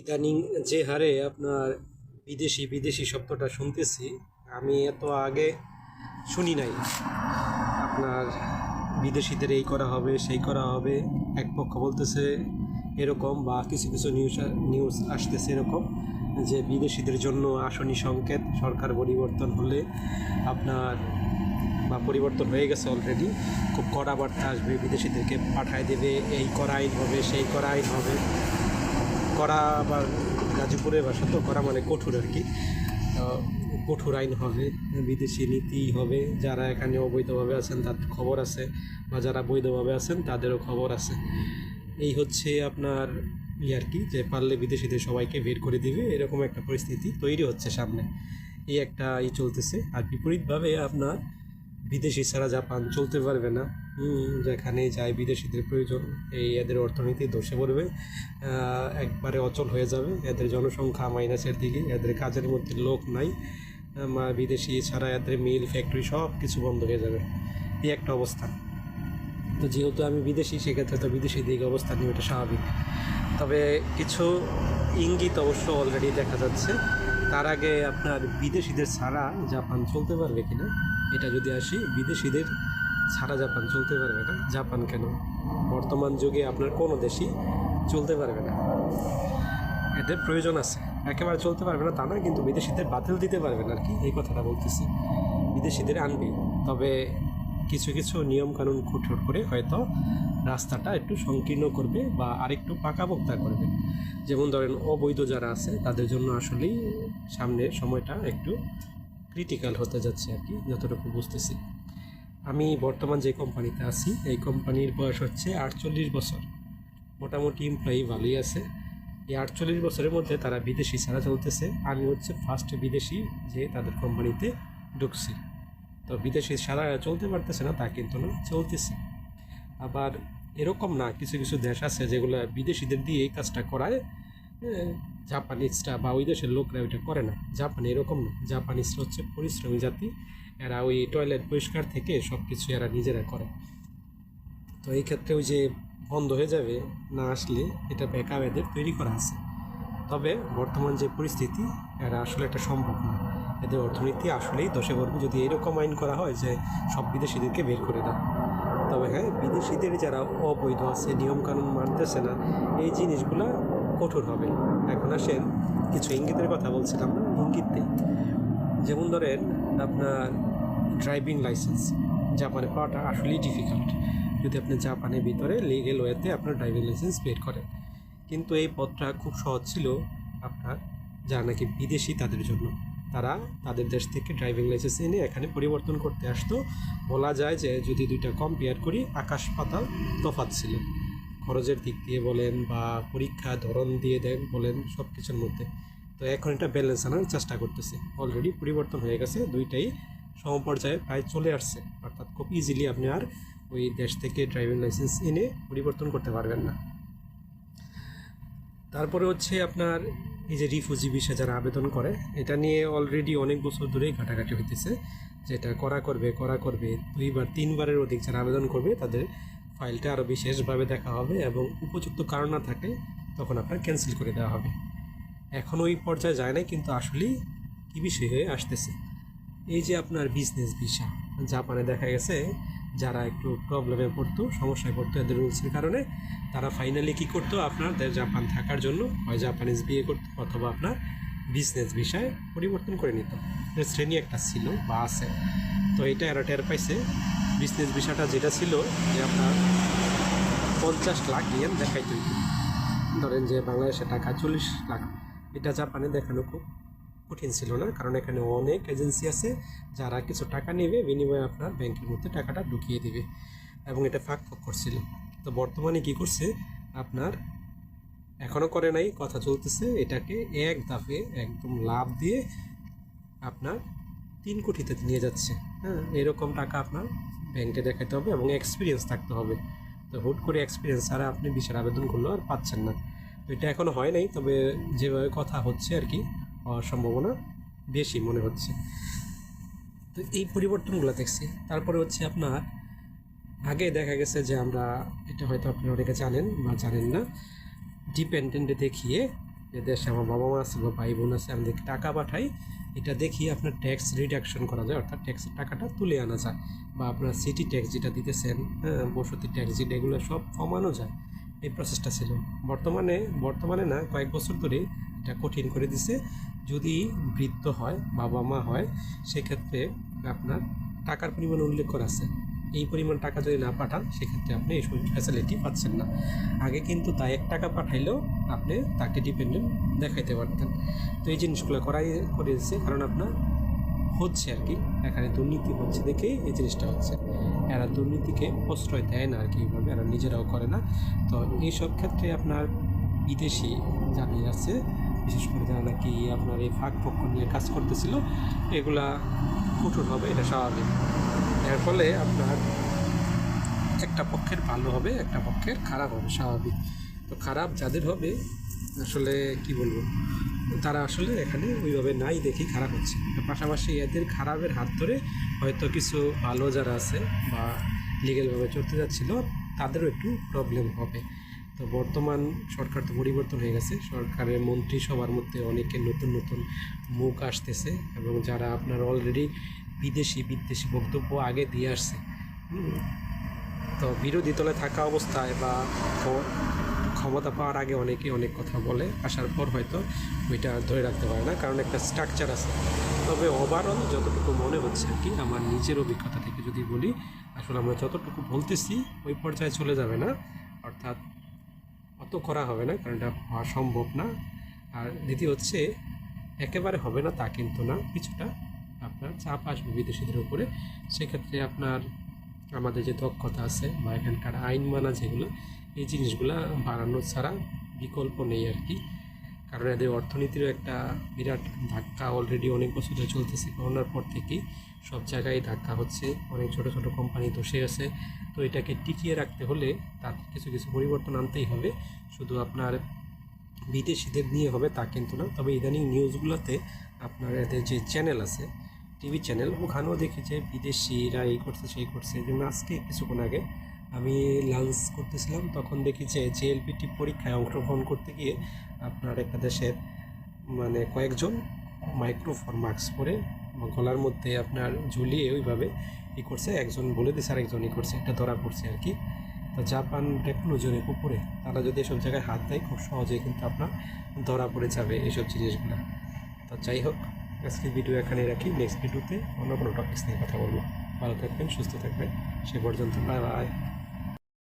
ইদানিং যে হারে আপনার বিদেশি বিদেশি শব্দটা শুনতেছি, আমি এত আগে শুনি নাই। আপনার বিদেশিদের এই করা হবে, সেই করা হবে, এক পক্ষ বলতেছে এরকম বা কিছু কিছু নিউজ নিউজ আসতেছে এরকম যে বিদেশিদের জন্য আসনি সংকেত, সরকার পরিবর্তন হলে আপনার বা পরিবর্তন হয়ে গেছে অলরেডি খুব কড়া বার্তা আসবে, বিদেশিদেরকে পাঠায় দেবে, এই করা আইন হবে, সেই করা আইন হবে। কড়া বা গাজীপুরের ভাষা তো করা মানে কঠোর আর কি। কঠোর আইন হবে, বিদেশি নীতি হবে, যারা এখানে অবৈধভাবে আছেন তার খবর আছে বা যারা বৈধভাবে আছেন তাদেরও খবর আছে। এই হচ্ছে আপনার ই আর কি, যে পারলে বিদেশিদের সবাইকে বের করে দিবে, এরকম একটা পরিস্থিতি তৈরি হচ্ছে সামনে। এই একটা ই চলতেছে আর বিপরীতভাবে আপনার বিদেশি ছাড়া জাপান চলতে পারবে না। যেখানে যায় বিদেশিদের প্রয়োজন, এই এদের অর্থনীতি ধসে পড়বে একবারে অচল হয়ে যাবে। এদের জনসংখ্যা মাইনাসের দিকে, এদের কাজের মধ্যে লোক নাই বিদেশি ছাড়া এদের মিল ফ্যাক্টরি সব কিছু বন্ধ হয়ে যাবে। এই একটা অবস্থা। তো যেহেতু আমি বিদেশি, সেক্ষেত্রে তো বিদেশি দিকে অবস্থান নিয়ে এটা স্বাভাবিক। তবে কিছু ইঙ্গিত অবশ্য অলরেডি দেখা যাচ্ছে। তার আগে আপনার বিদেশিদের ছাড়া জাপান চলতে পারবে কিনা? এটা যদি আসি, বিদেশিদের ছাড়া জাপান চলতে পারবে না। জাপান কেন? বর্তমান যুগে আপনার কোনো দেশই চলতে পারবে না। এদের প্রয়োজন আছে। একেবারে চলতে পারবে না তা না কিন্তু বিদেশিদের বাতিল দিতে পারবে না আর কি, এই কথাটা বলতেছি। বিদেশিদের আনবে। তবে কিছু কিছু নিয়ম কানুন কঠোর করে হয়তো রাস্তাটা একটু সংকীর্ণ করবে বা আরেকটু পাকাপোক্তা করবে। যেমন ধরেন, অবৈধ যারা আছে, তাদের জন্য আসলেই সামনের সময়টা একটু ক্রিটিক্যাল হতে যাচ্ছে আর কি, যতটুকু বুঝতেছি। আমি বর্তমান যে কোম্পানিতে আছি, এই কোম্পানির বয়স হচ্ছে আটচল্লিশ বছর। মোটামুটি এমপ্লয়ি ভালোই আছে। এই আটচল্লিশ বছরের মধ্যে তারা বিদেশি ছাড়া চলতেছে। আমি হচ্ছে ফার্স্ট বিদেশি যে তাদের কোম্পানিতে ঢুকছি। তো বিদেশি ছাড়া চলতে পারতেছে না, তা কিন্তু না, চলতেছে। আবার এরকম না, কিছু কিছু দেশ আছে যেগুলো বিদেশিদের দিয়ে এই কাজটা করায়। জাপানিজরা বা ওই দেশের লোকরা ওইটা করে না। জাপান এরকম না। জাপানিজরা হচ্ছে পরিশ্রমী জাতি। এরা ওই টয়লেট পরিষ্কার থেকে সব কিছু এরা নিজেরা করে। তো এই ক্ষেত্রে ওই যে বন্ধ হয়ে যাবে, না আসলে এটা ব্যাকআপ এদের তৈরি করা আছে। তবে বর্তমান যে পরিস্থিতি, এরা আসলে এটা সম্ভব না। এদের অর্থনীতি আসলেই দশে পড়বে যদি এরকম আইন করা হয় যে সব বিদেশিদেরকে বের করে দেয় তবে হ্যাঁ বিদেশিদের যারা অবৈধ আছে, নিয়মকানুন মানতেছে না, এই জিনিসগুলা কঠোর হবে। এখন আসেন, কিছু ইঙ্গিতের কথা বলছিলাম না ইঙ্গিত যেমন ধরেন, আপনার ড্রাইভিং লাইসেন্স জাপানে পাওয়াটা আসলেই ডিফিকাল্ট যদি আপনি জাপানের ভিতরে লিগেল ওয়েতে আপনার ড্রাইভিং লাইসেন্স বের করেন। কিন্তু এই পথটা খুব সহজ ছিল আপনার, যারা নাকি বিদেশি তাদের জন্য। তারা তাদের দেশ থেকে ড্রাইভিং লাইসেন্স এনে এখানে পরিবর্তন করতে আসতো। বলা যায় যে, যদি দুইটা কম্পেয়ার করি, আকাশ পাতাল তফাৎ ছিল। খরচের দিক দিয়ে বলেন বা পরীক্ষা ধরন দিয়ে দেন বলেন সব কিছুর মধ্যে। তো এখন এটা ব্যালেন্স আনার চেষ্টা করতেছে। অলরেডি পরিবর্তন হয়ে গেছে, দুইটাই সমপর্যায়ে প্রায় চলে আসছে। অর্থাৎ খুব ইজিলি আপনি আর ওই দেশ থেকে ড্রাইভিং লাইসেন্স এনে পরিবর্তন করতে পারবেন না। তারপরে হচ্ছে আপনার এই যে রিফিউজি ভিসা যারা আবেদন করে, এটা নিয়ে অলরেডি অনেক বছর ধরেই ঘাটাঘাটি হইতেছে। যেটা করা করবে করা করবে, দুইবার, তিনবারের অধিক যারা আবেদন করবে, তাদের ফাইলটা আরও বিশেষভাবে দেখা হবে এবং উপযুক্ত কারণ না থাকলে তখন আপনার ক্যান্সেল করে দেওয়া হবে। এখন ওই পর্যায়ে যায় না কিন্তু আসলেই কী বিষয় হয়ে আসতেছে? এই যে আপনার বিজনেস ভিসা জাপানে দেখা গেছে যারা একটু প্রবলেমে পড়তো, সমস্যায় পড়তো এদের রুলসের কারণে, তারা ফাইনালি কী করতো? আপনাদের জাপান থাকার জন্য, হয় জাপানিজ বিয়ে করতো অথবা আপনার বিজনেস ভিসায় পরিবর্তন করে নিত। শ্রেণি একটা ছিল, বা আছে। তো এটা এরা টের পাইছে। বিজনেস ভিসাটা যেটা ছিল যে আপনার পঞ্চাশ লাখ ইয়েন দেখাইতে ধরেন যে বাংলাদেশে টাকা চল্লিশ লাখ, এটা জাপানে দেখানো খুব কঠিন ছিল না, কারণ এখানে অনেক এজেন্সি আছে যারা কিছু টাকা নেবে, বিনিময়ে আপনার ব্যাংকের মধ্যে টাকাটা ঢুকিয়ে দেবে এবং এটা ফাঁক ফাঁক করছিল। তো বর্তমানে কি করছে, আপনার এখনও করে নাই, কথা চলতেছে, এটাকে এক দাফে একদম লাভ দিয়ে আপনার তিন কোটিতে নিয়ে যাচ্ছে। হ্যাঁ এরকম টাকা আপনার ব্যাংকে দেখাতে হবে এবং এক্সপিরিয়েন্স থাকতে হবে। তো হুট করে এক্সপিরিয়েন্স ছাড়া আপনি বিশাল আবেদন করলেও আর পাচ্ছেন না। তো এটা এখনও হয় নাই, তবে যেভাবে কথা হচ্ছে আর কি, হওয়ার সম্ভাবনা বেশি মনে হচ্ছে। তো এই পরিবর্তনগুলো দেখছি। তারপরে হচ্ছে আপনার, আগে দেখা গেছে যে আমরা, এটা হয়তো আপনি অনেকে জানেন বা জানেন না ডিপেন্ডেন্টে দেখিয়ে যে দেশে আমার বাবা মা আছে বা ভাই বোন আছে আমাদেরকে টাকা পাঠাই, এটা দেখিয়ে আপনার ট্যাক্স রিডাকশন করা যায়, অর্থাৎ ট্যাক্সের টাকাটা তুলে আনা যায় বা আপনার সিটি ট্যাক্স যেটা দিতেছেন হ্যাঁ বসতি ট্যাক্স যেটা, এগুলো সব কমানো যায়। এই প্রসেসটা ছিল। বর্তমানে বর্তমানে না, কয়েক বছর ধরে এটা কঠিন করে দিছে। যদি বৃদ্ধ হয়, বাবা মা হয়, সেক্ষেত্রে আপনার টাকার পরিমাণ উল্লেখ করা আছে। এই পরিমাণ টাকা যদি না পাঠান, সেক্ষেত্রে আপনি এই ফ্যাসিলিটি পাচ্ছেন না। আগে কিন্তু তাই এক টাকা পাঠাইলেও আপনি তাকে ডিপেন্ডেন্ট দেখাইতে পারতেন। তো এই জিনিসগুলো করাই করে দিচ্ছে কারণ আপনার হচ্ছে আর কি, এখানে দুর্নীতি হচ্ছে দেখেই এই জিনিসটা হচ্ছে। এরা দুর্নীতিকে প্রশ্রয় দেয় না আর কি, এইভাবে এরা নিজেরাও করে না। তো এইসব ক্ষেত্রে আপনার বিদেশি জানিয়ে যাচ্ছে বিশেষ করে যারা নাকি আপনার এই ফাঁক পক্ষ নিয়ে কাজ করতেছিল, এগুলা কঠোর হবে, এটা স্বাভাবিক। এর ফলে আপনার একটা পক্ষের ভালো হবে, একটা পক্ষের খারাপ হবে, স্বাভাবিক। তো খারাপ যাদের হবে, আসলে কি বলব? তারা আসলে এখানে ওইভাবে নাই দেখি খারাপ হচ্ছে। পাশাপাশি এদের খারাপের হাত ধরে হয়তো কিছু ভালো যারা আছে বা লিগেলভাবে চলতে যাচ্ছিল, তাদেরও একটু প্রবলেম হবে। তো বর্তমান সরকার তো পরিবর্তন হয়ে গেছে। সরকারের মন্ত্রী সবার মধ্যে অনেকে নতুন নতুন মুখ আসতেছে এবং যারা আপনার অলরেডি বিদেশি বিদেশি বক্তব্য আগে দিয়ে আসছে। তো বিরোধী দলে থাকা অবস্থায় বা ক্ষমতা পাওয়ার আগে অনেকে অনেক কথা বলে, আসার পর হয়তো ওইটা ধরে রাখতে পারে না, কারণ একটা স্ট্রাকচার আছে। তবে ওভারঅল যতটুকু মনে হচ্ছে আর কি, আমার নিজের অভিজ্ঞতা থেকে যদি বলি, আসলে আমরা যতটুকু বলতেছি, ওই পর্যায়ে চলে যাবে না। অর্থাৎ অত করা হবে না, কারণ এটা হওয়া সম্ভব না। আর দ্বিতীয় হচ্ছে, একেবারে হবে না তা কিন্তু না, কিছুটা আপনার চাপ আসবে বিদেশিদের উপরে। সেক্ষেত্রে আপনার আমাদের যে দক্ষতা আছে বা এখানকার আইন মানা যেগুলো, এই জিনিসগুলো বাড়ানো ছাড়া বিকল্প নেই আর কি। কারণ এদের অর্থনীতিরও একটা বিরাট ধাক্কা অলরেডি অনেক বছর ধরে চলতেছে, করোনার পর থেকেই সব জায়গায় ধাক্কা হচ্ছে, অনেক ছোট ছোট কোম্পানি ধসে গেছে। তো এটাকে টিকিয়ে রাখতে হলে তার কিছু কিছু পরিবর্তন আনতেই হবে। শুধু আপনার বিদেশিদের নিয়ে হবে তা কিন্তু না। তবে ইদানিং নিউজগুলোতে আপনার এদের যে চ্যানেল আছে টিভি চ্যানেল। ওখানেও দেখি যে বিদেশিরা এই করছে, সেই করছে। যেমন আজকে কিছুক্ষণ আগে আমি লাঞ্চ করতেছিলাম। তখন দেখি যে জেএলপিটি পরীক্ষায় অংশগ্রহণ করতে গিয়ে আপনার একটা দেশের মানে কয়েকজন মাইক্রোফোন মাস্ক পরে গলার মধ্যে আপনার ঝুলিয়ে ওইভাবে ই করছে। একজন বলে দিছে, আরেকজন ই করছে। এটা ধরা পড়ছে আর কি। তো জাপান টেকনোলজির উপরে তারা যদি এসব জায়গায় হাত দেয়, খুব সহজেই কিন্তু আপনার ধরা পড়ে যাবে এইসব জিনিসগুলো। তো যাই হোক আজকের ভিডিও এখানে রাখি। নেক্সট ভিডিওতে অন্য কোনো টপিক্স নিয়ে কথা বলব। ভালো থাকবেন, সুস্থ থাকবেন। সে পর্যন্ত বাই বাই